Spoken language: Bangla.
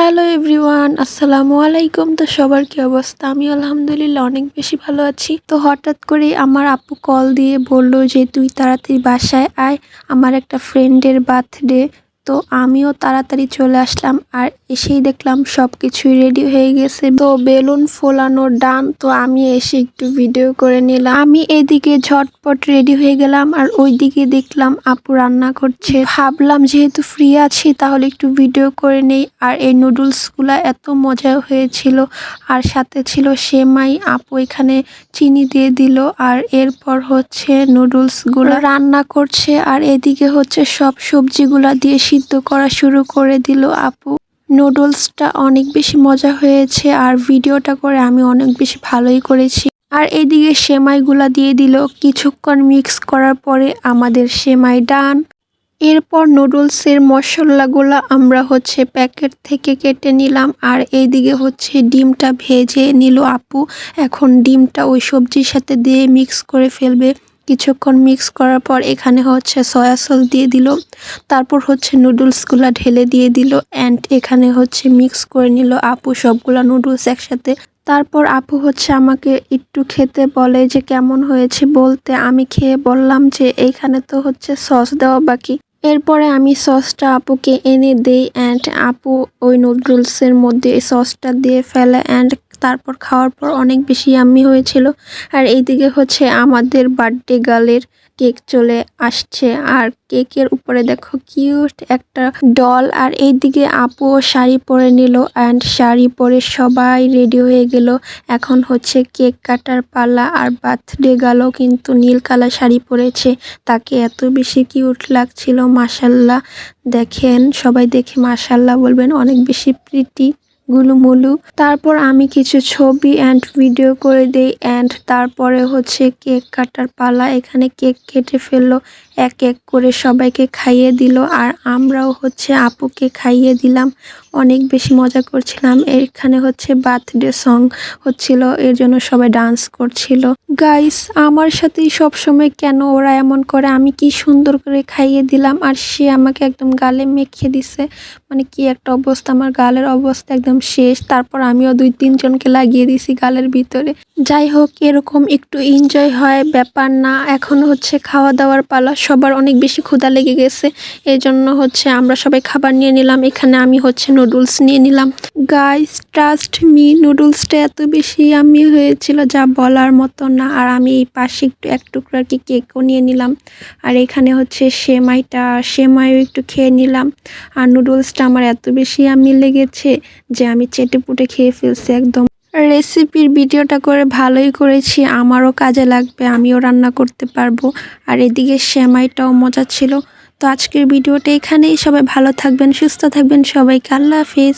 হ্যালো এভরিওয়ান, আসসালামু আলাইকুম। তো সবার কি অবস্থা? আমি আলহামদুলিল্লাহ অনেক বেশি ভালো আছি। তো হঠাৎ করে আমার আপু কল দিয়ে বলল যে, তুই তাড়াতাড়ি বাসায় আয়। আমার একটা ফ্রেন্ডের বার্থডে তো আমিও তাড়াতাড়ি চলে আসলাম আর এসেই দেখলাম সব কিছুই রেডি হয়ে গেছে। তো বেলুন ফোলানো ডান, তো আমি এসে একটু ভিডিও করে নিলাম। আমি এদিকে ঝটপট রেডি হয়ে গেলাম আর ওইদিকে দেখলাম আপু রান্না করছে। ভাবলাম যেহেতু ফ্রি আছি, তাহলে একটু ভিডিও করে নেই। আর এই নুডলসগুলো এত মজা হয়েছিল। আর সাথে ছিল সেমাই, আপু এখানে চিনি দিয়ে দিল। আর এরপর হচ্ছে নুডলসগুলো রান্না করছে। আর এদিকে হচ্ছে সব সবজিগুলা দিয়ে সিদ্ধ করা শুরু করে দিল আপু। নুডলসটা অনেক বেশি মজা হয়েছে আর ভিডিওটা করে আমি অনেক বেশি ভালোই করেছি। আর এদিকে সেমাইগুলা দিয়ে দিল। কিছুক্ষণ মিক্স করার পরে আমাদের সেমাই ডান। এরপর নুডলসের মশলাগুলো আমরা হচ্ছে প্যাকেট থেকে কেটে নিলাম আর এইদিকে হচ্ছে ডিমটা ভেজে নিল আপু। এখন ডিমটা ওই সবজির সাথে দিয়ে মিক্স করে ফেলবে। কিছুক্ষণ মিক্স করার পর এখানে হচ্ছে সয়া সস দিয়ে দিল। তারপর হচ্ছে নুডলসগুলো ঢেলে দিয়ে দিল অ্যান্ড এখানে হচ্ছে মিক্স করে নিল আপু সবগুলা নুডলস একসাথে। তারপর আপু হচ্ছে আমাকে একটু খেতে বলে যে কেমন হয়েছে বলতে আমি খেয়ে বললাম যে এইখানে তো হচ্ছে সস দেওয়া বাকি। এরপরে আমি সসটা আপুকে এনে দেই অ্যান্ড আপু ওই নুডলসের মধ্যে সসটা দিয়ে ফেলে অ্যান্ড তারপর খাওয়ার পর অনেক বেশি ইয়াম্মি হয়েছিল। আর এইদিকে হচ্ছে আমাদের বার্থডে গার্লের কেক চলে আসছে। আর কেকের উপরে দেখো কিউট একটা ডল আর এইদিকে আপু শাড়ি পরে নিল অ্যান্ড শাড়ি পরে সবাই রেডি হয়ে গেল। এখন হচ্ছে কেক কাটার পালা। আর বার্থডে গালও কিন্তু নীল কালার শাড়ি পরেছে। তাকে এত বেশি কিউট লাগছিল মাসাল্লাহ দেখেন, সবাই দেখে মাসাল্লাহ বলবেন, অনেক বেশি প্রীতি গুলুমুলু তারপর আমি কিছু ছবি অ্যান্ড ভিডিও করে দেই অ্যান্ড তারপরে হচ্ছে কেক কাটার পালা। এখানে কেক কেটে ফেলল। এক এক করে সবাইকে খাইয়ে দিল আর আমরাও হচ্ছে আপুকে খাইয়ে দিলাম। অনেক বেশি মজা করছিলাম। এখানে হচ্ছে বার্থডে সং হচ্ছিল, এর জন্য সবাই ডান্স করছিল। গাইস আমার সাথেই সবসময় কেন ওরা এমন করে? আমি কি সুন্দর করে খাইয়ে দিলাম? আর সে আমাকে একদম গালে মেখে দিছে। মানে কি একটা অবস্থা, আমার গালের অবস্থা একদম শেষ। তারপর আমিও দুই তিনজনকে লাগিয়ে দিছি গালের ভিতরে। যাই হোক, এরকম একটু এনজয় হয়, ব্যাপার না। এখন হচ্ছে খাওয়া দাওয়ার পালা সবার অনেক বেশি ক্ষুধা লেগে গেছে। এই জন্য হচ্ছে আমরা সবাই খাবার নিয়ে নিলাম। এখানে আমি হচ্ছে নুডলস নিয়ে নিলাম। গাইস ট্রাস্ট মি নুডলসটা এত বেশি আমি হয়েছিল যা বলার মতো না। আর আমি এই পাশে একটু, এক টুকরো আর কি কেকও নিয়ে নিলাম। আর এখানে হচ্ছে সেমাইটা, সেমাইও একটু খেয়ে নিলাম। আর নুডলসটা আমার এত বেশি আমি লেগেছে যে আমি চেটে পুটে খেয়ে ফেলছি একদম। রেসিপির ভিডিওটা করে ভালোই করেছি, আমারও কাজে লাগবে, আমিও রান্না করতে পারব। আর এদিকে সেমাইটাও মজা ছিল। তো আজকের ভিডিওটা এখানেই, সবাই ভালো থাকবেন, সুস্থ থাকবেন, সবাইকে আল্লাহ হাফিজ।